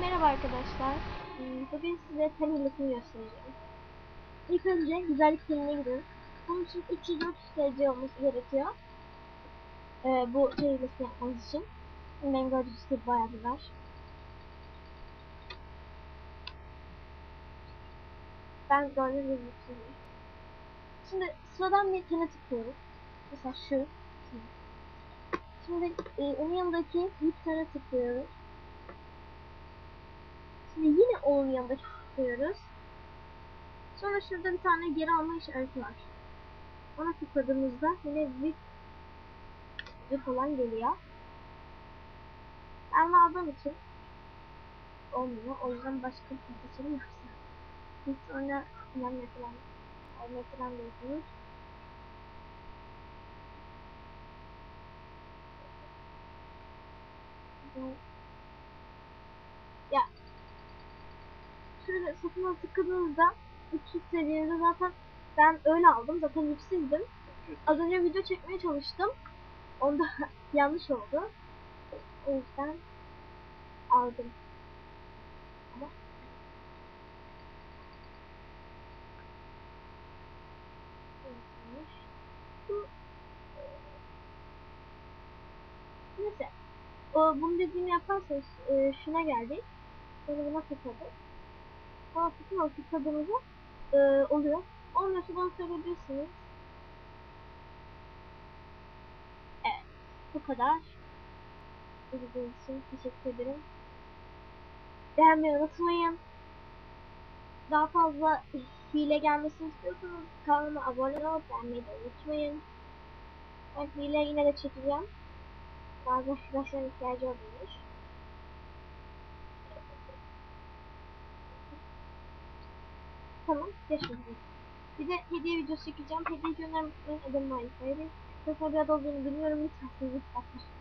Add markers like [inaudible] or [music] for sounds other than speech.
Merhaba arkadaşlar. Hmm, Bugün size pen göstereceğim. İlk önce güzellik peline gidin. Bunun için 300-400 TC olması gerekiyor. Ee, bu pen hilesini yapmanız için. Ben gördüğünüz gibi bayağı bir. Ben gördüğünüz gibi yapıyorum. Şimdi sıradan bir tane tıklıyoruz. Mesela şu. Şimdi e, onun yanındaki bir tane tıklıyoruz. Şimdi yine onun yanında tıklıyoruz. Sonra şurada bir tane geri alma işareti var. Ona tıkladığımızda yine bir bir falan geliyor. Ben aldığım için olmuyor. O yüzden başka bir seçeneğim yoksa. Biz sonra ben mesela mesela diyorsunuz. Bu ya şöyle satına tıkladığınızda 300 seviyede zaten ben öyle aldım. Zaten yüksizdim. Az önce video çekmeye çalıştım. Onda [laughs] yanlış oldu. O yüzden aldım. Ama Neyse. O, bunu dediğimi yaparsanız e, şuna geldik. Sonra buna tıkladık. Sonra tıkla tıkladığımızda e, oluyor. Olmuyorsa bana söyleyebilirsiniz. Evet. Bu kadar. İzlediğiniz için teşekkür ederim. Beğenmeyi unutmayın. Daha fazla hile gelmesini istiyorsanız kanalıma abone olup beğenmeyi de unutmayın. Ben hile yine de çekeceğim. Bazen arkadaşların ihtiyacı oluyormuş. Tamam, yaşadım. Bir de hediye videosu çekeceğim. Hediye unutmayın. Adım Malik Hayri. Çok bir adı olduğunu bilmiyorum. Lütfen sizi lütfen.